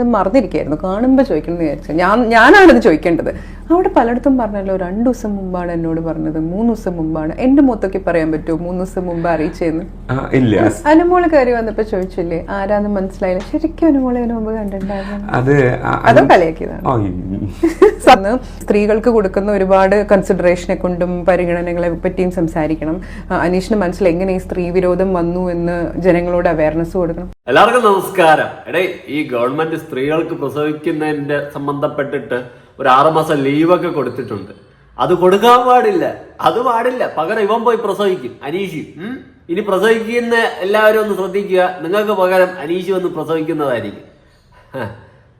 അത് മറന്നിരിക്കുകയായിരുന്നു. കാണുമ്പോൾ ചോദിക്കണം എന്ന് വിചാരിച്ചു. ഞാൻ ഞാനാണിത് ചോദിക്കേണ്ടത്. അവിടെ പലയിടത്തും പറഞ്ഞല്ലോ രണ്ടു ദിവസം മുമ്പാണ് എന്നോട് പറഞ്ഞത് മൂന്ന് ദിവസം മുമ്പാണ്. എന്റെ മുഖത്തൊക്കെ പറയാൻ പറ്റുമോ? മൂന്ന് ദിവസം മുമ്പ് അറിയിച്ചെന്ന്. ആ, ഇല്ല. അനുമോൾ കയറി വന്നപ്പോ ചോദിച്ചില്ലേ ആരാന്ന് മനസ്സിലായില്ല. ശരിക്കും അനുമോളെ അതിന് മുമ്പ് കണ്ടിട്ടുണ്ടായിരുന്നു? അത് അതോ കളിയാക്കിയതാണ്. സ്ത്രീകൾക്ക് കൊടുക്കുന്ന ഒരുപാട് കൺസിഡറേഷനെ കൊണ്ടും പരിഗണനകളെ പറ്റിയും സംസാരിക്കണം. അനീഷിന് മനസ്സിൽ എങ്ങനെ ഈ സ്ത്രീ വിരോധം വന്നു എന്ന് ജനങ്ങളോട് അവയർനെസ് കൊടുക്കണം? എല്ലാവർക്കും നമസ്കാരം. എടേ ഈ ഗവൺമെന്റ് സ്ത്രീകൾക്ക് പ്രസവിക്കുന്നതിന്റെ സംബന്ധപ്പെട്ടിട്ട് ഒരു ആറുമാസം ലീവൊക്കെ കൊടുത്തിട്ടുണ്ട്. അത് കൊടുക്കാൻ പാടില്ല. അത് പാടില്ല. പകരം ഇവൻ പോയി പ്രസവിക്കും അനീഷി. ഇനി പ്രസവിക്കുന്ന എല്ലാവരും ഒന്ന് ശ്രദ്ധിക്കുക. നിങ്ങൾക്ക് പകരം അനീഷി വന്ന് പ്രസവിക്കുന്നതായിരിക്കും.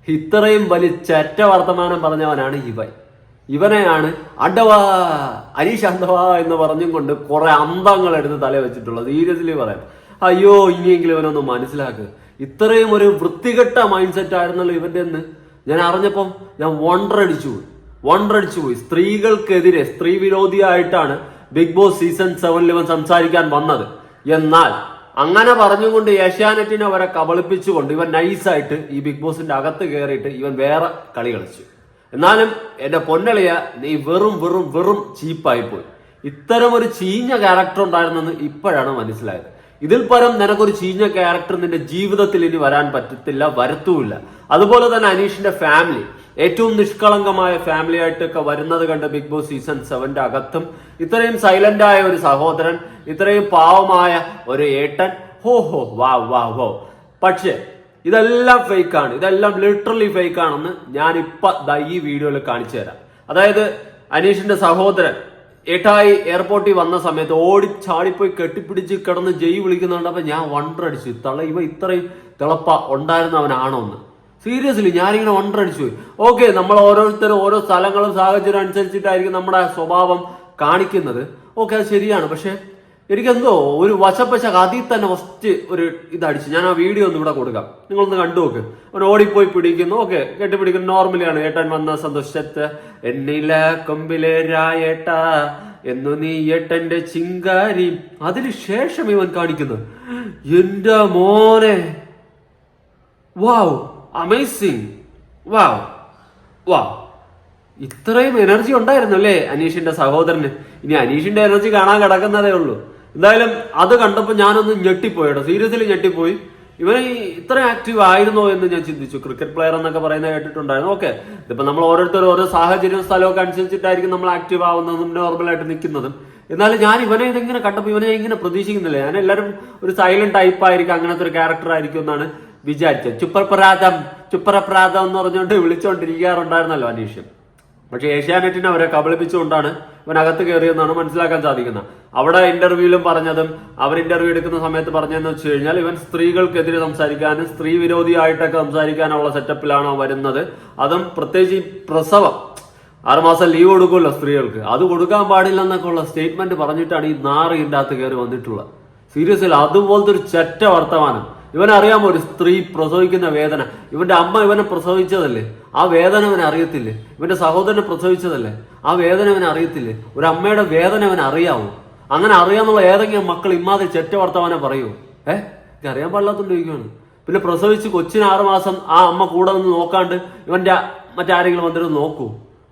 ഇത്രയും വലിയ ചറ്റ വർത്തമാനം പറഞ്ഞവനാണ് ഇവൻ. ഇവനെയാണ് അണ്ടവാ അനീഷ് അണ്ടവാ എന്ന് പറഞ്ഞും കൊണ്ട് കുറെ അന്തങ്ങൾ എടുത്ത് തല വെച്ചിട്ടുള്ളത്. സീരിയസ്ലി പറയാം. അയ്യോ ഇനിയെങ്കിലും ഇവനൊന്ന് മനസ്സിലാക്കുക ഇത്രയും ഒരു വൃത്തികെട്ട മൈൻഡ് സെറ്റ് ആയിരുന്നല്ലോ ഇവന്റെ എന്ന് ഞാൻ അറിഞ്ഞപ്പം ഞാൻ വണ്ടർ അടിച്ചു പോയി. വണ്ടർ അടിച്ചു പോയി. സ്ത്രീകൾക്കെതിരെ സ്ത്രീ വിരോധിയായിട്ടാണ് ബിഗ് ബോസ് സീസൺ സെവനിൽ ഇവൻ സംസാരിക്കാൻ വന്നത്. എന്നാൽ അങ്ങനെ പറഞ്ഞുകൊണ്ട് ഏഷ്യാനെറ്റിനെ അവരെ കബളിപ്പിച്ചുകൊണ്ട് ഇവൻ നൈസായിട്ട് ഈ ബിഗ് ബോസിന്റെ അകത്ത് കയറിയിട്ട് ഇവൻ വേറെ കളി കളിച്ചു. എന്നാലും എന്റെ പൊന്നളിയ നീ വെറും വെറും വെറും ചീപ്പായി പോയി. ഇത്തരം ഒരു ചീഞ്ഞ ക്യാരക്ടർ ഉണ്ടായിരുന്നെന്ന് ഇപ്പോഴാണ് മനസ്സിലായത്. ഇതിൽ പരം നിനക്കൊരു ചീഞ്ഞ ക്യാരക്ടർ നിന്റെ ജീവിതത്തിൽ ഇനി വരാൻ പറ്റത്തില്ല വരത്തുമില്ല. അതുപോലെ തന്നെ അനീഷിന്റെ ഫാമിലി ഏറ്റവും നിഷ്കളങ്കമായ ഫാമിലി ആയിട്ടൊക്കെ വരുന്നത് കണ്ട് ബിഗ് ബോസ് സീസൺ സെവന്റെ അകത്തും ഇത്രയും സൈലന്റ് ആയ ഒരു സഹോദരൻ ഇത്രയും പാവമായ ഒരു ഏട്ടൻ. ഹോ ഹോ വാ വാ ഹോ. പക്ഷേ ഇതെല്ലാം ഫേക്ക് ആണ്. ഇതെല്ലാം ലിറ്ററലി ഫേക്ക് ആണെന്ന് ഞാൻ ഇപ്പൊ ഈ വീഡിയോയിൽ കാണിച്ചു തരാം അതായത് അനീഷിന്റെ സഹോദരൻ ഏട്ടായി എയർപോർട്ടിൽ വന്ന സമയത്ത് ഓടി ചാടിപ്പോയി കെട്ടിപ്പിടിച്ച് കിടന്ന് ജയ് വിളിക്കുന്നുണ്ടപ്പോ ഞാൻ വണ്ടർ അടിച്ചു. തള ഇവ ഇത്രയും തിളപ്പ ഉണ്ടായിരുന്നവനാണോ എന്ന്. സീരിയസ്ലി ഞാനിങ്ങനെ വണ്ടർ അടിച്ചു പോയി. ഓക്കെ നമ്മൾ ഓരോരുത്തരും ഓരോ സ്ഥലങ്ങളും സാഹചര്യം അനുസരിച്ചിട്ടായിരിക്കും നമ്മുടെ സ്വഭാവം കാണിക്കുന്നത്. ഓക്കെ അത് ശരിയാണ്. പക്ഷെ എനിക്കെന്തോ ഒരു വശപ്പശ അതിൽ തന്നെ ഫസ്റ്റ് ഒരു ഇതടിച്ചു. ഞാൻ ആ വീഡിയോ ഒന്ന് ഇവിടെ കൊടുക്കാം. നിങ്ങളൊന്ന് കണ്ടു നോക്ക് അവൻ ഓടിപ്പോയി പിടിക്കുന്നു. ഓക്കെ കെട്ടിപ്പിടിക്കുന്നു. നോർമലിയാണ് ഏട്ടൻ വന്ന സന്തോഷത്ത്. എന്നില കൊമ്പിലെ രായേട്ട. എന്നു നീ ഏട്ടന്റെ ചിങ്കാരി. അതിനുശേഷം ഇവൻ കാണിക്കുന്നു. എന്റെ മോനെ. വാവ് അമേസിങ് വാവ് വാ ഇത്രയും എനർജി ഉണ്ടായിരുന്നു അല്ലേ അനീഷിന്റെ സഹോദരന്? ഇനി അനീഷിന്റെ എനർജി കാണാൻ കിടക്കുന്നതേ ഉള്ളൂ. എന്തായാലും അത് കണ്ടപ്പോൾ ഞാനൊന്ന് ഞെട്ടിപ്പോയിട്ടോ. സീരിയസ്ലി ഞെട്ടിപ്പോയി. ഇവൻ ഇത്ര ആക്റ്റീവ് ആയിരുന്നോ എന്ന് ഞാൻ ചിന്തിച്ചു. ക്രിക്കറ്റ് പ്ലെയർ എന്നൊക്കെ പറയുന്നത് കേട്ടിട്ടുണ്ടായിരുന്നു. ഓക്കെ ഇതിപ്പോ നമ്മൾ ഓരോരുത്തരും ഓരോ സാഹചര്യവും സ്ഥലമൊക്കെ അനുസരിച്ചിട്ടായിരിക്കും നമ്മൾ ആക്റ്റീവ് ആവുന്നതും നോർമലായിട്ട് നിൽക്കുന്നതും. എന്നാലും ഞാൻ ഇവനെ ഇതെങ്ങനെ കണ്ടപ്പോൾ ഇവനെ ഇങ്ങനെ പ്രതീക്ഷിക്കുന്നില്ല. ഞാൻ എല്ലാവരും ഒരു സൈലന്റ് ടൈപ്പ് ആയിരിക്കും അങ്ങനത്തെ ഒരു ക്യാരക്ടർ ആയിരിക്കും എന്നാണ് വിചാരിച്ചത്. ചുപ്രപ്രാതം ചുപ്രപ്രാതം എന്ന് പറഞ്ഞുകൊണ്ട് വിളിച്ചുകൊണ്ടിരിക്കാറുണ്ടായിരുന്നല്ലോ അനീഷ്. പക്ഷെ ഏഷ്യാനെറ്റിനെ അവരെ കബളിപ്പിച്ചുകൊണ്ടാണ് ഇവൻ അകത്ത് കയറിയെന്നാണ് മനസ്സിലാക്കാൻ സാധിക്കുന്നത്. അവിടെ ഇന്റർവ്യൂവിലും പറഞ്ഞതും അവർ ഇന്റർവ്യൂ എടുക്കുന്ന സമയത്ത് പറഞ്ഞതെന്ന് വെച്ച് കഴിഞ്ഞാൽ ഇവൻ സ്ത്രീകൾക്കെതിരെ സംസാരിക്കാനും സ്ത്രീ വിരോധിയായിട്ടൊക്കെ സംസാരിക്കാനുള്ള സെറ്റപ്പിലാണ് വരുന്നത്. അതും പ്രത്യേകിച്ച് ഈ പ്രസവം. ആറുമാസം ലീവ് കൊടുക്കുമല്ലോ സ്ത്രീകൾക്ക്. അത് കൊടുക്കാൻ പാടില്ലെന്നൊക്കെ ഉള്ള സ്റ്റേറ്റ്മെന്റ് പറഞ്ഞിട്ടാണ് ഈ നാറ് ഇതിന്റെ അകത്ത് കയറി വന്നിട്ടുള്ളത്. അല്ല അതുപോലത്തെ ഒരു ചെറ്റ വർത്തമാനം. ഇവനറിയാമോ ഒരു സ്ത്രീ പ്രസവിക്കുന്ന വേദന? ഇവന്റെ അമ്മ ഇവനെ പ്രസവിച്ചതല്ലേ? ആ വേദന അവൻ അറിയത്തില്ലേ? ഇവന്റെ സഹോദരനെ പ്രസവിച്ചതല്ലേ? ആ വേദന അവൻ അറിയത്തില്ലേ? ഒരു അമ്മയുടെ വേദന അവൻ അറിയാവോ. അങ്ങനെ അറിയാന്നുള്ള ഏതെങ്കിലും മക്കൾ ഇമാതിരി ചെറ്റ വർത്തമാനം പറയൂ ഏഹ് അറിയാൻ പാടില്ലാത്തോണ്ട് ചോദിക്കുകയാണ് പിന്നെ പ്രസവിച്ച് കൊച്ചിന് ആറുമാസം ആ അമ്മ കൂടെ നിന്ന് നോക്കാണ്ട് ഇവന്റെ മറ്റാരെങ്കിലും വന്നിട്ട് നോക്കൂ.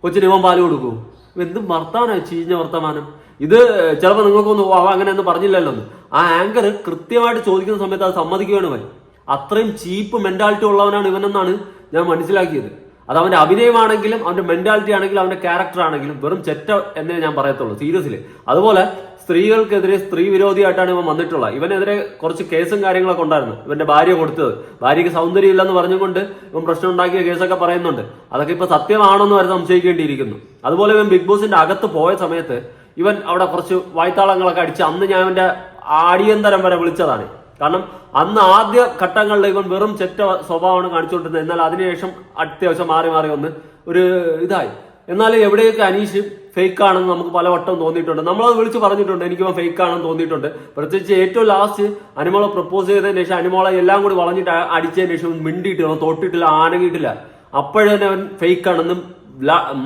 കൊച്ചിന് ഇവൻ പാൽ കൊടുക്കൂ. എന്ത് വർത്തമാനം ചീഞ്ഞ വർത്തമാനം? ഇത് ചിലപ്പോൾ നിങ്ങൾക്കൊന്നും "ഓ, അവ അങ്ങനെ ഒന്നും പറഞ്ഞില്ലല്ലോ ആ ആങ്കർ കൃത്യമായിട്ട് ചോദിക്കുന്ന സമയത്ത് അത് സമ്മതിക്കുകയാണ് ഇവൻ. അത്രയും ചീപ്പ് മെന്റാലിറ്റി ഉള്ളവനാണ് ഇവനെന്നാണ് ഞാൻ മനസ്സിലാക്കിയത്. അത് അവന്റെ അഭിനയമാണെങ്കിലും അവന്റെ മെന്റാലിറ്റി ആണെങ്കിലും അവന്റെ ക്യാരക്ടർ ആണെങ്കിലും വെറും ചെറ്റ എന്നേ ഞാൻ പറയത്തുള്ളൂ സീരിയസിൽ അതുപോലെ സ്ത്രീകൾക്കെതിരെ സ്ത്രീ വിരോധിയായിട്ടാണ് ഇവൻ വന്നിട്ടുള്ളത്. ഇവനെതിരെ കുറച്ച് കേസും കാര്യങ്ങളൊക്കെ ഉണ്ടായിരുന്നു. ഇവന്റെ ഭാര്യ കൊടുത്തത്. ഭാര്യയ്ക്ക് സൗന്ദര്യം ഇല്ലെന്ന് പറഞ്ഞുകൊണ്ട് ഇവൻ പ്രശ്നം ഉണ്ടാക്കിയ കേസൊക്കെ പറയുന്നുണ്ട്. അതൊക്കെ ഇപ്പൊ സത്യമാണെന്ന് വരെ സംശയിക്കേണ്ടിയിരിക്കുന്നു. അതുപോലെ ഇവൻ ബിഗ് ബോസിന്റെ അകത്ത് പോയ സമയത്ത് ഇവൻ അവിടെ കുറച്ച് വായ്ത്താളങ്ങളൊക്കെ അടിച്ച് അന്ന് ഞാൻ അവന്റെ ആടിയന്തരം വരെ വിളിച്ചതാണ്. കാരണം അന്ന് ആദ്യ ഘട്ടങ്ങളിൽ ഇവൻ വെറും ചെറ്റ സ്വഭാവമാണ് കാണിച്ചുകൊണ്ടിരുന്നത്. എന്നാൽ അതിനുശേഷം അത്യാവശ്യം മാറി മാറി വന്ന് ഒരു ഇതായി. എന്നാൽ എവിടെയൊക്കെ അനീഷ് ഫേക്ക് ആണെന്ന് നമുക്ക് പലവട്ടം തോന്നിയിട്ടുണ്ട്. നമ്മളത് വിളിച്ച് പറഞ്ഞിട്ടുണ്ട്. എനിക്ക് ഫേക്ക് ആണെന്ന് തോന്നിയിട്ടുണ്ട്. പ്രത്യേകിച്ച് ഏറ്റവും ലാസ്റ്റ് അനിമോളെ പ്രപ്പോസ് ചെയ്തതിന് ശേഷം അനിമോളെ എല്ലാം കൂടി വളഞ്ഞിട്ട് അടിച്ചതിന് ശേഷം മിണ്ടിയിട്ടില്ല. തൊട്ടിട്ടില്ല ആനങ്ങിയിട്ടില്ല. അപ്പോഴേ തന്നെ അവൻ ഫേക്ക് ആണെന്നും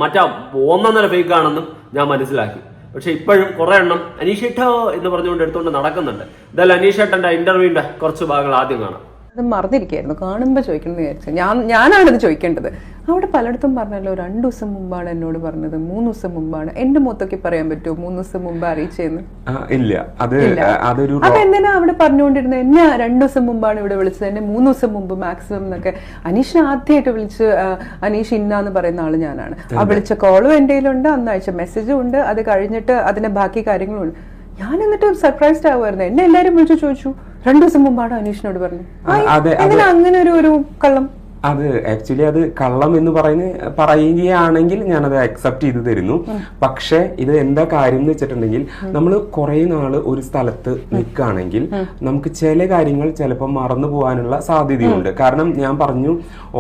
മറ്റാ ഒന്നൊന്നര ഫേക്ക് ആണെന്നും ഞാൻ മനസ്സിലാക്കി. പക്ഷെ ഇപ്പോഴും കുറെ എണ്ണം അനീഷേട്ടോ എന്ന് പറഞ്ഞുകൊണ്ട് എടുത്തുകൊണ്ട് നടക്കുന്നുണ്ട്. എന്തായാലും അനീഷേട്ടന്റെ ഇന്റർവ്യൂവിന്റെ കുറച്ച് ഭാഗങ്ങൾ ആദ്യം കാണാം. അത് മറന്നിരിക്കുന്നു കാണുമ്പോൾ ചോദിക്കണം എന്ന് വിചാരിച്ചു. ഞാൻ ഞാനാണത് ചോദിക്കേണ്ടത്. അവിടെ പലയിടത്തും പറഞ്ഞല്ലോ രണ്ടു ദിവസം മുമ്പാണ് എന്നോട് പറഞ്ഞത് മൂന്ന് ദിവസം മുമ്പാണ്. എന്റെ മുഖത്തൊക്കെ പറയാൻ പറ്റുമോ? മൂന്ന് ദിവസം മുമ്പ് അറിയിച്ചെന്ന്. ഇല്ല. അത് അതൊരു അപ്പൊ എന്തിനാ അവിടെ പറഞ്ഞുകൊണ്ടിരുന്നത്? എന്നെ രണ്ടു ദിവസം മുമ്പാണ് ഇവിടെ വിളിച്ചത്? എന്നെ മൂന്ന് ദിവസം മുമ്പ് മാക്സിമം എന്നൊക്കെ. അനീഷ് ആദ്യമായിട്ട് വിളിച്ച് അനീഷ് ഇന്നാന്ന് പറയുന്ന ആൾ ഞാനാണ്. ആ വിളിച്ച കോളും എന്റെ കയ്യിലുണ്ട് അന്ന് അയച്ച മെസ്സേജും ഉണ്ട്. അത് കഴിഞ്ഞിട്ട് അതിന്റെ ബാക്കി കാര്യങ്ങളും ഉണ്ട്. ഞാൻ എന്നിട്ട് സർപ്രൈസ്ഡ് ആവുമായിരുന്നു. എന്നെ എല്ലാരും വിളിച്ചു ചോദിച്ചു. രണ്ടു ദിവസം മുമ്പാണ് അനീഷിനോട് പറഞ്ഞു അങ്ങനെ ഒരു ഒരു കള്ളം. അത് ആക്ച്വലി അത് കള്ളം എന്ന് പറയുന്ന പറയുകയാണെങ്കിൽ ഞാനത് അക്സെപ്റ്റ് ചെയ്ത് തരുന്നു. പക്ഷെ ഇത് എന്താ കാര്യം എന്ന് വെച്ചിട്ടുണ്ടെങ്കിൽ നമ്മൾ കുറെ നാൾ ഒരു സ്ഥലത്ത് നിൽക്കുകയാണെങ്കിൽ നമുക്ക് ചില കാര്യങ്ങൾ ചിലപ്പോൾ മറന്നു പോകാനുള്ള സാധ്യതയുണ്ട്. കാരണം ഞാൻ പറഞ്ഞു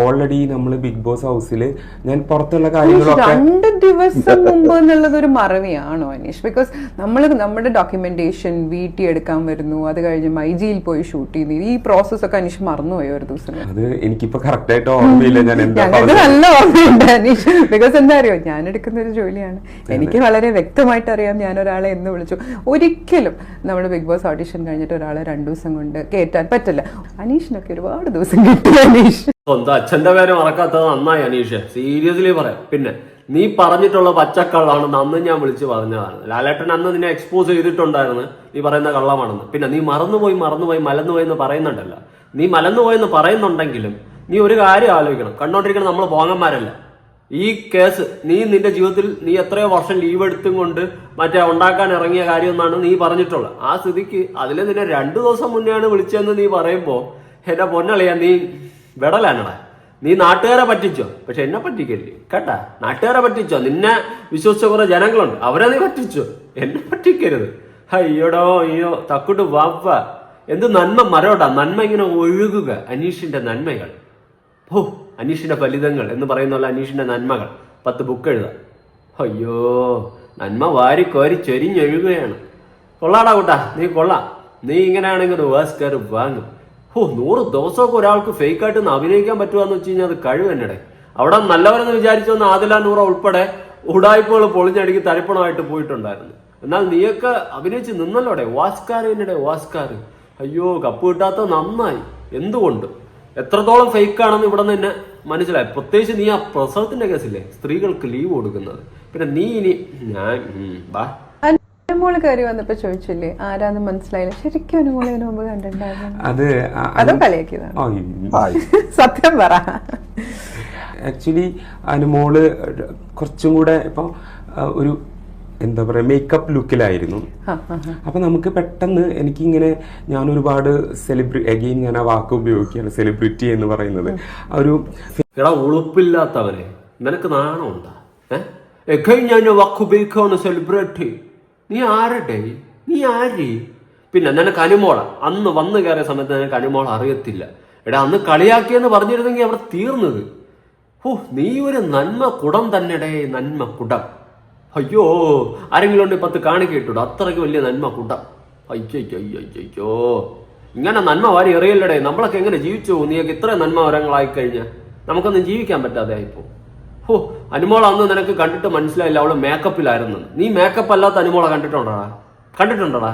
ഓൾറെഡി നമ്മൾ ബിഗ് ബോസ് ഹൗസിൽ ഞാൻ പുറത്തുള്ള കാര്യങ്ങളൊക്കെ രണ്ട് ദിവസം മുമ്പ് എന്നുള്ളത് ഒരു മറവിയാണോ അനീഷ്? ബിക്കോസ് നമ്മൾ നമ്മുടെ ഡോക്യുമെന്റേഷൻ വീട്ടിൽ എടുക്കാൻ വരുന്നു അത് കഴിഞ്ഞ് മൈജിയിൽ പോയി ഷൂട്ട് ചെയ്യുന്നു. ഈ പ്രോസസ് ഒക്കെ അനീഷ് മറന്നുപോയോ ഒരു ദിവസം? അത് എനിക്കിപ്പോ കറക്റ്റ് ആയിട്ട് ഓർമ്മയില്ല ഞാൻ എന്താ പറഞ്ഞത്. നല്ല ഓർമ്മയുണ്ട് അനീഷ്. ബിക്കോസ് എന്താ അറിയോ ഞാൻ എടുക്കുന്ന ഒരു ജോലിയാണ്. എനിക്ക് വളരെ വ്യക്തമായിട്ട് അറിയാം ഞാൻ ഒരാളെ എന്ന് വിളിച്ചു. ഒരിക്കലും നമ്മൾ ബിഗ് ബോസ് ഓഡിഷൻ കഴിഞ്ഞിട്ട് ഒരാളെ രണ്ടു ദിവസം കൊണ്ട് കേറ്റാൻ പറ്റില്ല. അനീഷിനൊക്കെ ഒരുപാട് ദിവസം കിട്ടി അനീഷ്. സ്വന്തം അച്ഛന്റെ പേര് മറക്കാത്തത് നന്നായി അനീഷ്. സീരിയസ്ലി പറയാം. പിന്നെ നീ പറഞ്ഞിട്ടുള്ള പച്ചക്കള്ളാണെന്ന് അന്ന് ഞാൻ വിളിച്ച് പറഞ്ഞതാണ്. ലാലേട്ടൻ അന്ന് നിന്നെ എക്സ്പോസ് ചെയ്തിട്ടുണ്ടായിരുന്നു. നീ പറയുന്ന കള്ളമാണെന്ന്. പിന്നെ നീ മറന്നുപോയി മറന്നുപോയി മലന്നുപോയി എന്ന് പറയുന്നുണ്ടല്ലോ. നീ മലന്നുപോയെന്ന് പറയുന്നുണ്ടെങ്കിലും നീ ഒരു കാര്യം ആലോചിക്കണം. കണ്ടോണ്ടിരിക്കണം നമ്മൾ പോങ്ങന്മാരല്ല ഈ കേസ് നീ നിന്റെ ജീവിതത്തിൽ നീ എത്രയോ വർഷം ലീവ് എടുത്തും കൊണ്ട് മറ്റേ ഉണ്ടാക്കാൻ ഇറങ്ങിയ കാര്യം എന്നാണ് നീ പറഞ്ഞിട്ടുള്ളത്. ആ സ്ഥിതിക്ക് അതിൽ നിന്നെ രണ്ടു ദിവസം മുന്നെയാണ് വിളിച്ചതെന്ന് നീ പറയുമ്പോൾ എന്റെ പൊന്നളിയാ നീ വിടലാനടാ നീ നാട്ടുകാരെ പറ്റിച്ചോ? പക്ഷെ എന്നെ പറ്റിക്കല്ലേ? കേട്ടാ? നാട്ടുകാരെ പറ്റിച്ചോ? നിന്നെ വിശ്വസിച്ച കുറെ ജനങ്ങളുണ്ട്. അവരെ നീ പറ്റിച്ചോ? എന്നെ പറ്റിക്കരുത്. അയ്യോടോ അയ്യോ തക്കുട്ട് വാപ്പ എന്ത് നന്മ മരോടാ? നന്മ ഇങ്ങനെ ഒഴുകുക. അനീഷിന്റെ നന്മകൾ. ഓ അനീഷിന്റെ ഫലിതങ്ങൾ എന്ന് പറയുന്ന പോലെ അനീഷിന്റെ നന്മകൾ. പത്ത് ബുക്ക് എഴുതാം. അയ്യോ നന്മ വാരി കോരി ചൊരിഞ്ഞൊഴുകുകയാണ്. കൊള്ളാടാ കൂട്ടാ നീ കൊള്ളാം. നീ ഇങ്ങനെയാണെങ്കിൽ ഓസ്കാർ വാങ്ങും. ഓ നൂറ് ദിവസമൊക്കെ ഒരാൾക്ക് ഫേക്ക് ആയിട്ട് ഒന്ന് അഭിനയിക്കാൻ പറ്റുമെന്ന് വെച്ച് കഴിഞ്ഞാൽ അത് കഴിവ് അവിടെ നല്ലവരെന്ന് വിചാരിച്ചൊന്ന് ആദില നൂറ ഉൾപ്പെടെ ഉടായ്പകൾ പൊളിഞ്ഞടുക്കി തരിപ്പണമായിട്ട് പോയിട്ടുണ്ടായിരുന്നു. എന്നാൽ നീയൊക്കെ അഭിനയിച്ച് നിന്നല്ലോടെ? വാസ്കാർ എന്നിടെ വാസ്കാർ അയ്യോ കപ്പ് കിട്ടാത്ത നന്നായി. എന്തുകൊണ്ട്? എത്രത്തോളം ഫേക്ക് ആണെന്ന് ഇവിടെ നിന്ന് തന്നെ മനസ്സിലായി. പ്രത്യേകിച്ച് നീ ആ പ്രസവത്തിന്റെ കേസില്ലേ? സ്ത്രീകൾക്ക് ലീവ് കൊടുക്കുന്നത്. പിന്നെ നീ ഇനി ഞാൻ ബാ. വാ അനുമോൾ കയറി വന്നപ്പോ ചോദിച്ചില്ലേ ആരാന്ന് മനസ്സിലായില്ല. ശരിക്കും അനുമോളെ ഇതിനു മുമ്പ് കണ്ടിട്ടുണ്ടായിരുന്നു. അത് അതോ കളിയാക്കിയതാണ്? ആ, ഇല്ല. സത്യം പറ. ആക്ച്വലി അനുമോൾ കുറച്ചും കൂടെ ഇപ്പൊ ഒരു എന്താ പറയുക മേക്കപ്പ് ലുക്കിലായിരുന്നു. അപ്പൊ നമുക്ക് പെട്ടെന്ന് എനിക്കിങ്ങനെ ഞാൻ ഒരുപാട് സെലിബ്രി അഗെയിൻ ഞാൻ ആ വാക്ക് ഉപയോഗിക്കുകയാണ് സെലിബ്രിറ്റി എന്ന് പറയുന്നത്. ആ ഒരു എടാ ഉളുപ്പില്ലാത്തവരെ നിനക്ക് നാണമുണ്ടാ? ഞാൻ വക്കുബിൽക്കാണ് സെലിബ്രിറ്റി നീ ആരുടെ? നീ ആര്? പിന്നെ നിനക്ക് അനുമോള. അന്ന് വന്നു കയറിയ സമയത്ത് നിനക്ക് അനുമോള അറിയത്തില്ല. എടാ അന്ന് കളിയാക്കിയെന്ന് പറഞ്ഞിരുന്നെങ്കിൽ അവിടെ തീർന്നത്. ഓ നീ ഒരു നന്മ കുടം തന്നെടേ നന്മ കുടം. അയ്യോ ആരെങ്കിലും ഉണ്ട് പത്ത് കാണിക്കിട്ടുണ്ടോ അത്രയ്ക്ക് വലിയ നന്മ കൂട്ട. അയ്യോ ഇങ്ങനെ നന്മ വാരി എറിയല്ലടേ. നമ്മളൊക്കെ എങ്ങനെ ജീവിച്ചു? നീയൊക്കെ ഇത്ര നന്മ വരങ്ങളായി കഴിഞ്ഞാൽ നമുക്കൊന്നും ജീവിക്കാൻ പറ്റാതെ ആയിപ്പോ ഓ അനുമോള അന്ന് നിനക്ക് കണ്ടിട്ട് മനസ്സിലായില്ല അവൾ മേക്കപ്പിലായിരുന്നു നീ മേക്കപ്പ് അല്ലാത്ത അനുമോളെ കണ്ടിട്ടുണ്ടോടാ? കണ്ടിട്ടുണ്ടോടാ?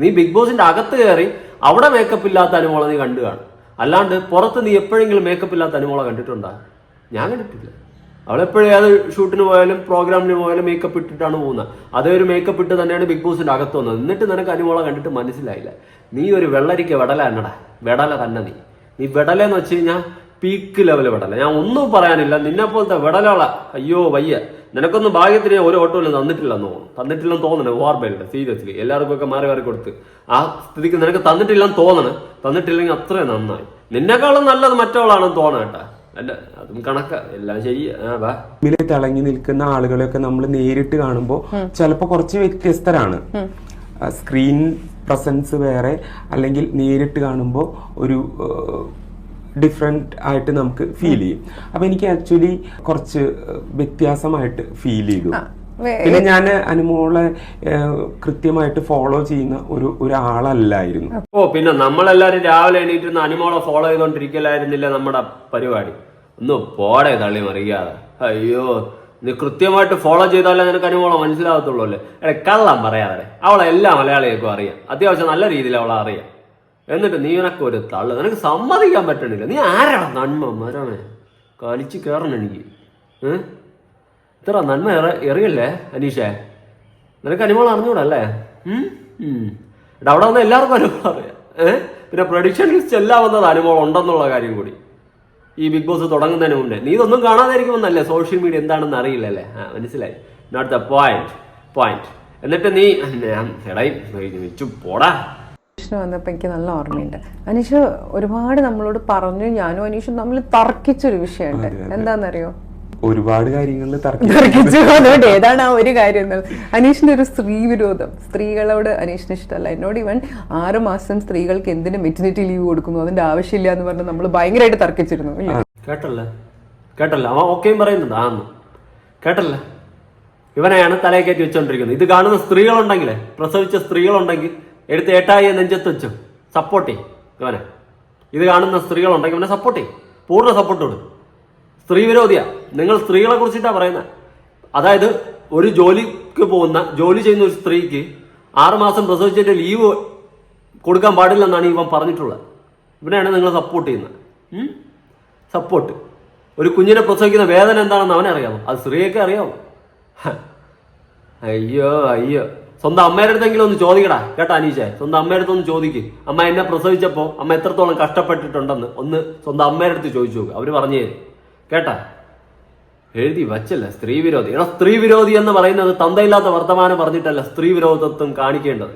നീ ബിഗ് ബോസിന്റെ അകത്ത് കയറി അവിടെ മേക്കപ്പ് ഇല്ലാത്ത അനുമോളെ നീ കണ്ടു കാണും. അല്ലാണ്ട് പുറത്ത് നീ എപ്പോഴെങ്കിലും മേക്കപ്പ് ഇല്ലാത്ത അനുമോളെ കണ്ടിട്ടുണ്ടാ? ഞാൻ കണ്ടിട്ടില്ല. അവളെപ്പോഴും ഏത് ഷൂട്ടിന് പോയാലും പ്രോഗ്രാമിന് പോയാലും മേക്കപ്പ് ഇട്ടിട്ടാണ് പോകുന്നത്. അതേ ഒരു മേക്കപ്പ് ഇട്ട് തന്നെയാണ് ബിഗ് ബോസിന്റെ അകത്ത് വന്നത്. എന്നിട്ട് നിനക്ക് അനുമോളെ കണ്ടിട്ട് മനസ്സിലായില്ല. നീ ഒരു വെള്ളരിക്ക വെടല എന്നടാ. വെടല തന്നെ നീ. നീ വെടലെന്ന് വെച്ച് കഴിഞ്ഞാൽ പീക്ക് ലെവൽ വെടല. ഞാൻ ഒന്നും പറയാനില്ല. നിന്നെ പോലത്തെ വെടലോള. അയ്യോ വയ്യ. നിനക്കൊന്നും ഭാഗ്യത്തിന് ഒരു ഓട്ടോയിലും തന്നിട്ടില്ലെന്ന് തോന്നുന്നു. തന്നിട്ടില്ലെന്ന് തോന്നണേ ഓർമ്മയില്ല സീരിയസ്ലി എല്ലാവർക്കും ഒക്കെ മാറി മാറി കൊടുത്ത്. ആ സ്ഥിതിക്ക് നിനക്ക് തന്നിട്ടില്ലെന്ന് തോന്നണേ. തന്നിട്ടില്ലെങ്കിൽ അത്രയും നന്നായി. നിന്നെക്കാളും നല്ലത് മറ്റവളാണെന്ന് തോന്നണം അല്ല അതും കണക്ക. എല്ലാം ശരി. ആ വാ. മുമ്പിൽ തിളങ്ങി നിൽക്കുന്ന ആളുകളെയൊക്കെ നമ്മൾ നേരിട്ട് കാണുമ്പോൾ ചിലപ്പോ കുറച്ച് വ്യത്യസ്തരാണ്. സ്ക്രീൻ പ്രസൻസ് വേറെ അല്ലെങ്കിൽ നേരിട്ട് കാണുമ്പോൾ ഒരു ഡിഫറെന്റ് ആയിട്ട് നമുക്ക് ഫീൽ ചെയ്യും. അപ്പൊ എനിക്ക് ആക്ച്വലി കുറച്ച് വ്യത്യാസമായിട്ട് ഫീൽ ചെയ്തു. പിന്നെ ഞാൻ അനുമോളെ കൃത്യമായിട്ട് ഫോളോ ചെയ്യുന്ന ഒരു ഒരാളല്ലായിരുന്നു. ഓ പിന്നെ നമ്മളെല്ലാരും രാവിലെ എണീറ്റിരുന്ന അനുമോളെ ഫോളോ ചെയ്തോണ്ടിരിക്കലായിരുന്നില്ല നമ്മുടെ പരിപാടി. ഒന്ന് പോടെ തള്ളി മറിയാതെ. അയ്യോ നീ കൃത്യമായിട്ട് ഫോളോ ചെയ്താലേ നിനക്ക് അനുഭവം മനസ്സിലാകത്തുള്ളൂ അല്ലേ? എടേ കള്ളം പറയാതെ. അവളെ എല്ലാ മലയാളികൾക്കും അറിയാം. അത്യാവശ്യം നല്ല രീതിയിൽ അവളെ അറിയാം. എന്നിട്ട് നീ നിനക്ക് ഒരു തള്ളു. നിനക്ക് സമ്മതിക്കാൻ പറ്റണില്ല. നീ ആരാണ് നന്മ മരമേ കളിച്ച് കയറണം എനിക്ക് ഇത്ര നന്മ എറ എറിയല്ലേ അനീഷേ? നിനക്ക് അനുഭവം അറിഞ്ഞൂടല്ലേ. എടാ അവിടെ വന്ന എല്ലാവർക്കും അനുഭവം അറിയാം. ഏഹ് പിന്നെ പ്രൊഡിക്ഷൻ ലിസ്റ്റ് എല്ലാം വന്നത് അനുഭവം ഉണ്ടെന്നുള്ള കാര്യം കൂടി. ഈ ബിഗ് ബോസ് തുടങ്ങുന്നതിന് മുന്നേ നീ ഇതൊന്നും കാണാതായിരിക്കുമെന്നല്ലേ സോഷ്യൽ മീഡിയ എന്താണെന്ന് അറിയില്ലല്ലേ? മനസ്സിലായി. നോട്ട് ദ പോയിന്റ് പോയിന്റ് എന്നിട്ട് നീ വെച്ചു പോടാ. അനീഷിന് വന്നപ്പോൾ എനിക്ക് നല്ല ഓർമ്മയുണ്ട്. അനീഷ് ഒരുപാട് നമ്മളോട് പറഞ്ഞു ഞാനും അനീഷും തമ്മിൽ തർക്കിച്ചൊരു വിഷയമുണ്ട്. എന്താണെന്നറിയോ ഒരുപാട് കാര്യങ്ങളിൽ തർക്കം തർക്കിച്ചു അതുകൊണ്ട് ഏതാണ് ആ ഒരു കാര്യം എന്നുള്ളത്? അനീഷിന്റെ ഒരു സ്ത്രീ വിരോധം. സ്ത്രീകളോട് അനീഷിന് ഇഷ്ടമല്ല. എന്നോട് ഇവൻ ആറ് മാസം സ്ത്രീകൾക്ക് എന്തിന് മെറ്റിനിറ്റി ലീവ് കൊടുക്കുന്നു? അതിന്റെ ആവശ്യമില്ല എന്ന് പറഞ്ഞ് നമ്മൾ ഭയങ്കരമായിട്ട് തർക്കിച്ചിരുന്നു ഇല്ലേ? കേട്ടല്ല? കേട്ടല്ല? അവൻ ഓക്കെയും പറയുന്നുണ്ട്. ആന്ന് കേട്ടല്ല? ഇവനെയാണ് തലയെ കയറ്റി വെച്ചോണ്ടിരിക്കുന്നത്. ഇത് കാണുന്ന സ്ത്രീകളുണ്ടെങ്കിലേ പ്രസവിച്ച സ്ത്രീകളുണ്ടെങ്കിൽ എടുത്ത് ഏട്ടായി നെഞ്ചത്ത് വെച്ചു. സപ്പോർട്ട് ചെയ്യും ഇവനെ. ഇത് കാണുന്ന സ്ത്രീകളുണ്ടെങ്കിൽ ഇവനെ സപ്പോർട്ട് ചെയ്യും. പൂർണ സപ്പോർട്ട് കൊടുക്കും സ്ത്രീ വിരോധിയാ. നിങ്ങൾ സ്ത്രീകളെ കുറിച്ചിട്ടാണ് പറയുന്നത് അതായത് ഒരു ജോലിക്ക് പോകുന്ന ജോലി ചെയ്യുന്ന ഒരു സ്ത്രീക്ക് ആറുമാസം പ്രസവിച്ചിട്ട് ലീവ് കൊടുക്കാൻ പാടില്ലെന്നാണ് ഇവൻ പറഞ്ഞിട്ടുള്ളത്. ഇവനെയാണ് നിങ്ങൾ സപ്പോർട്ട് ചെയ്യുന്നത്. സപ്പോർട്ട് ഒരു കുഞ്ഞിനെ പ്രസവിക്കുന്ന വേദന എന്താണെന്ന് അവനെ അറിയാമോ അത് സ്ത്രീയൊക്കെ അറിയാമോ അയ്യോ അയ്യോ. സ്വന്തം അമ്മയുടെ അടുത്തെങ്കിലും ഒന്ന് ചോദിക്കടാ. കേട്ടാ അനീഷേ? സ്വന്തം അമ്മയുടെ അടുത്ത് ഒന്ന് ചോദിക്ക്. അമ്മ എന്നെ പ്രസവിച്ചപ്പോൾ അമ്മ എത്രത്തോളം കഷ്ടപ്പെട്ടിട്ടുണ്ടെന്ന് ഒന്ന് സ്വന്തം അമ്മയുടെ അടുത്ത് ചോദിച്ചു നോക്കുക അവർ പറഞ്ഞു തരും. കേട്ടാ? എഴുതി വച്ചല്ല സ്ത്രീ വിരോധി എടാ സ്ത്രീ വിരോധി എന്ന് പറയുന്നത് തന്തയില്ലാത്ത വർത്തമാനം പറഞ്ഞിട്ടല്ല സ്ത്രീ വിരോധത്വം കാണിക്കേണ്ടത്.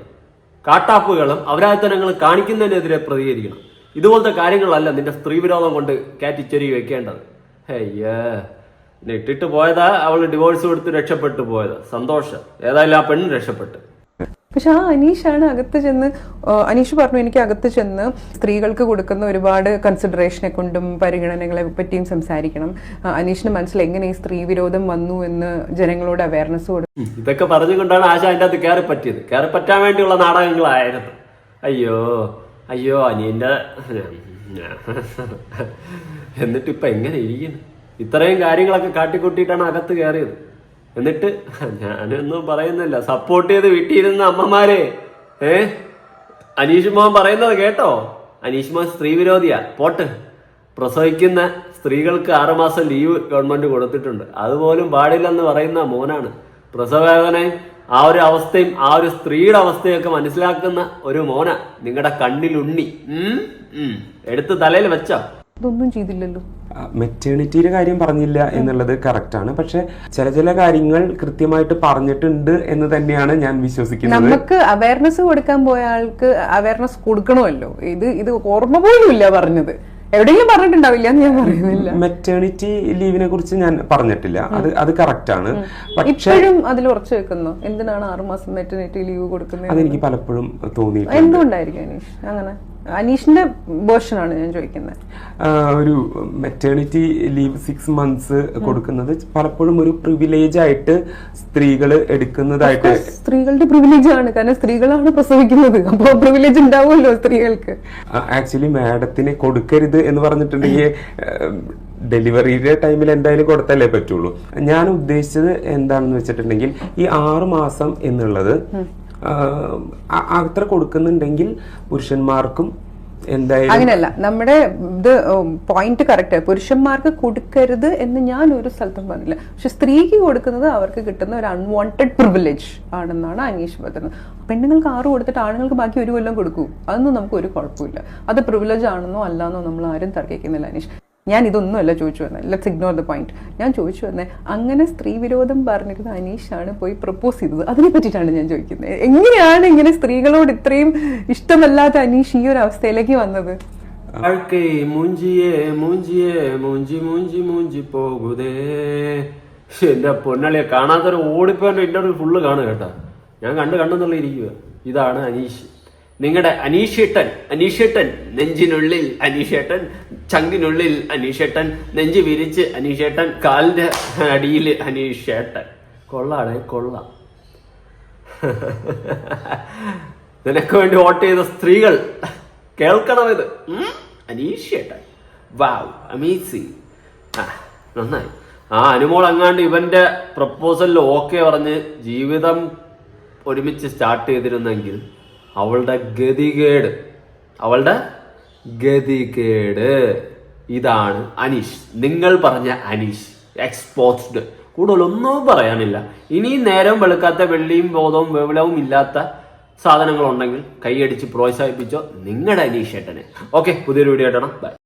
കാട്ടാപ്പുകളും അവരായത്തനങ്ങളും കാണിക്കുന്നതിനെതിരെ പ്രതികരിക്കണം. ഇതുപോലത്തെ കാര്യങ്ങളല്ല നിന്റെ സ്ത്രീ വിരോധം കൊണ്ട് കാറ്റിച്ചെരി വെക്കേണ്ടത്. അയ്യേ ഇട്ടിട്ട് പോയതാ അവൾ ഡിവോഴ്സ് കൊടുത്ത് രക്ഷപ്പെട്ടു പോയത്. സന്തോഷം. ഏതായാലും ആ പെണ്ണ് രക്ഷപ്പെട്ടു. പക്ഷെ ആ അനീഷാണ് അകത്ത് ചെന്ന് അനീഷ് പറഞ്ഞു എനിക്ക് അകത്ത് ചെന്ന് സ്ത്രീകൾക്ക് കൊടുക്കുന്ന ഒരുപാട് കൺസിഡറേഷനെ കൊണ്ടും പരിഗണനകളെ പറ്റിയും സംസാരിക്കണം. അനീഷിന് മനസ്സിൽ എങ്ങനെ ഈ സ്ത്രീ വിരോധം വന്നു എന്ന് ജനങ്ങളോട് അവയർനെസ് കൊടുക്കും. ഇതൊക്കെ പറഞ്ഞുകൊണ്ടാണ് ആശ അതിന്റെ അകത്ത് കയറി പറ്റിയത്. കയറി പറ്റാൻ വേണ്ടിയുള്ള നാടകങ്ങളായിരുന്നു. അയ്യോ അയ്യോ അനിയന്റെ എന്നിട്ട് ഇപ്പൊ എങ്ങനെ ഇരിക്കുന്നു? ഇത്രയും കാര്യങ്ങളൊക്കെ കാട്ടിക്കൂട്ടിയിട്ടാണ് അകത്ത് കയറിയത്. എന്നിട്ട് ഞാനൊന്നും പറയുന്നില്ല. സപ്പോർട്ട് ചെയ്ത് വീട്ടിയിരുന്ന അമ്മമാരെ ഏ? അനീഷ് മോൻ പറയുന്നത് കേട്ടോ? അനീഷ് മോൻ സ്ത്രീ വിരോധിയാ. പോട്ട്. പ്രസവിക്കുന്ന സ്ത്രീകൾക്ക് ആറുമാസം ലീവ് ഗവൺമെന്റ് കൊടുത്തിട്ടുണ്ട്. അതുപോലും പാടില്ലെന്ന് പറയുന്ന മോനാണ്. പ്രസവവേദന ആ ഒരു അവസ്ഥയും ആ ഒരു സ്ത്രീയുടെ അവസ്ഥയൊക്കെ മനസ്സിലാക്കുന്ന ഒരു മോന. നിങ്ങളുടെ കണ്ണിലുണ്ണി. എടുത്ത് തലയിൽ വെച്ചോ. ഇതൊന്നും ചെയ്തില്ലല്ലോ. മെറ്റേണിറ്റിയുടെ കാര്യം പറഞ്ഞില്ല എന്നുള്ളത് കറക്റ്റ് ആണ്. പക്ഷെ ചില ചില കാര്യങ്ങൾ കൃത്യമായിട്ട് പറഞ്ഞിട്ടുണ്ട് എന്ന് തന്നെയാണ് ഞാൻ വിശ്വസിക്കുന്നത്. നമുക്ക് അവയർനെസ് കൊടുക്കാൻ പോയ ആൾക്ക് അവയർനെസ് കൊടുക്കണമല്ലോ. ഇത് ഇത് ഓർമ്മ പോലും ഇല്ല പറഞ്ഞത്. എവിടെയെങ്കിലും പറഞ്ഞിട്ടുണ്ടാവില്ല എന്ന് ഞാൻ പറയുന്നില്ല. മെറ്റേണിറ്റി ലീവിനെ കുറിച്ച് ഞാൻ പറഞ്ഞിട്ടില്ല. അത് അത് കറക്റ്റ് ആണ്. ഇപ്പോഴും അതിൽ ഉറച്ചു വെക്കുന്നു എന്തിനാണ് ആറുമാസം മെറ്റേണിറ്റി ലീവ് കൊടുക്കുന്നത്? അതെനിക്ക് പലപ്പോഴും തോന്നിയിട്ടുണ്ട്. എന്തുകൊണ്ടായിരിക്കും അനീഷ്? അങ്ങനെ. അനീഷിന്റെ വേർഷൻ ആണ് ഞാൻ ചോദിക്കുന്നത്. ഒരു മെറ്റേണിറ്റി ലീവ് സിക്സ് മന്ത്സ് കൊടുക്കുന്നത് പലപ്പോഴും ഒരു പ്രിവിലേജ് ആയിട്ട് സ്ത്രീകൾ എടുക്കുന്നതായിട്ട് സ്ത്രീകളുടെ പ്രിവിലേജ് ആണ്. കാരണം സ്ത്രീകളാണ് പ്രസവിക്കുന്നത്. അപ്പോൾ പ്രിവിലേജ് ഉണ്ടാവുമല്ലോ സ്ത്രീകൾക്ക്. ആക്ച്വലി മാഡത്തിന് കൊടുക്കരുത് എന്ന് പറഞ്ഞിട്ടുണ്ടെങ്കിൽ ഡെലിവറിയുടെ ടൈമിൽ എന്തായാലും കൊടുത്തല്ലേ പറ്റുള്ളൂ. ഞാൻ ഉദ്ദേശിച്ചത് എന്താണെന്ന് വെച്ചിട്ടുണ്ടെങ്കിൽ ഈ ആറു മാസം എന്നുള്ളത് അത്ര കൊടുക്കുന്നുണ്ടെങ്കിൽ പുരുഷന്മാർക്കും എന്തായാലും അങ്ങനെയല്ല. നമ്മുടെ ഇത് പോയിന്റ് കറക്റ്റ് പുരുഷന്മാർക്ക് കൊടുക്കരുത് എന്ന് ഞാൻ ഒരു സ്ഥലത്തും പറഞ്ഞില്ല. പക്ഷെ സ്ത്രീക്ക് കൊടുക്കുന്നത് അവർക്ക് കിട്ടുന്ന ഒരു അൺവാണ്ടഡ് പ്രിവിലേജ് ആണെന്നാണ് അനീഷ് പറയുന്നത് പെണ്ണുങ്ങൾക്ക് ആറ് കൊടുത്തിട്ട് ആണുങ്ങൾക്ക് ബാക്കി ഒരു കൊല്ലം കൊടുക്കൂ. അതൊന്നും നമുക്ക് ഒരു കുഴപ്പമില്ല. അത് പ്രിവിലേജ് ആണെന്നോ അല്ലാന്നോ നമ്മൾ ആരും തർക്കിക്കുന്നില്ല അനീഷ്. ഞാൻ ഇതൊന്നുമല്ല ചോദിച്ചു വന്നത് ലെറ്റ്സ് ഇഗ്നോർ ദ പോയിന്റ് ഞാൻ ചോദിച്ചു വന്നത് അങ്ങനെ സ്ത്രീ വിരോധം പറഞ്ഞിരുന്ന അനീഷാണ് പോയി പ്രപ്പോസ് ചെയ്തത്. അതിനെ പറ്റിയിട്ടാണ് ഞാൻ ചോദിക്കുന്നത് എങ്ങനെയാണ് ഇങ്ങനെ സ്ത്രീകളോട് ഇത്രയും ഇഷ്ടമല്ലാത്ത അനീഷ് ഈ ഒരു അവസ്ഥയിലേക്ക് വന്നത്? ആൾക്ക് എന്റെ പൊന്നളിയെ കാണാത്തൊരു ഓടിപ്പോ ഇന്റർവ്യൂ ഫുള്ള് കാണുക കേട്ടാ. ഞാൻ കണ്ട് കണ്ടെന്നുള്ള ഇരിക്കുക ഇതാണ് അനീഷ്. നിങ്ങളുടെ അനീഷേട്ടൻ അനീഷേട്ടൻ നെഞ്ചിനുള്ളിൽ അനീഷേട്ടൻ ചങ്കിനുള്ളിൽ അനീഷേട്ടൻ നെഞ്ച് വിരിച്ച് അനീഷേട്ടൻ കാലിന്റെ അടിയിൽ അനീഷേട്ടൻ. കൊള്ളാണ് കൊള്ളാം. നിനക്ക് വേണ്ടി വോട്ട് ചെയ്ത സ്ത്രീകൾ കേൾക്കണം ഇത് അനീഷേട്ടൻ. വാവ് അമീസിങ്. നന്നായി. ആ അനുമോൾ അങ്ങാണ്ട് ഇവന്റെ പ്രപ്പോസലിൽ ഓക്കെ പറഞ്ഞ് ജീവിതം ഒരുമിച്ച് സ്റ്റാർട്ട് ചെയ്തിരുന്നെങ്കിൽ അവളുടെ ഗതികേട്. അവളുടെ ഗതികേട്. ഇതാണ് അനീഷ്. നിങ്ങൾ പറഞ്ഞ അനീഷ്. എക്സ്പോസ്ഡ് കൂടുതലൊന്നും പറയാനില്ല. ഇനി നേരം വെളുക്കാത്ത വെള്ളിയും ബോധവും വെവിളവും ഇല്ലാത്ത സാധനങ്ങളുണ്ടെങ്കിൽ കൈയടിച്ച് പ്രോത്സാഹിപ്പിച്ചോ നിങ്ങളുടെ അനീഷ് ഏട്ടനെ ഓക്കെ പുതിയൊരു വീഡിയോ ഏട്ടണം ബൈ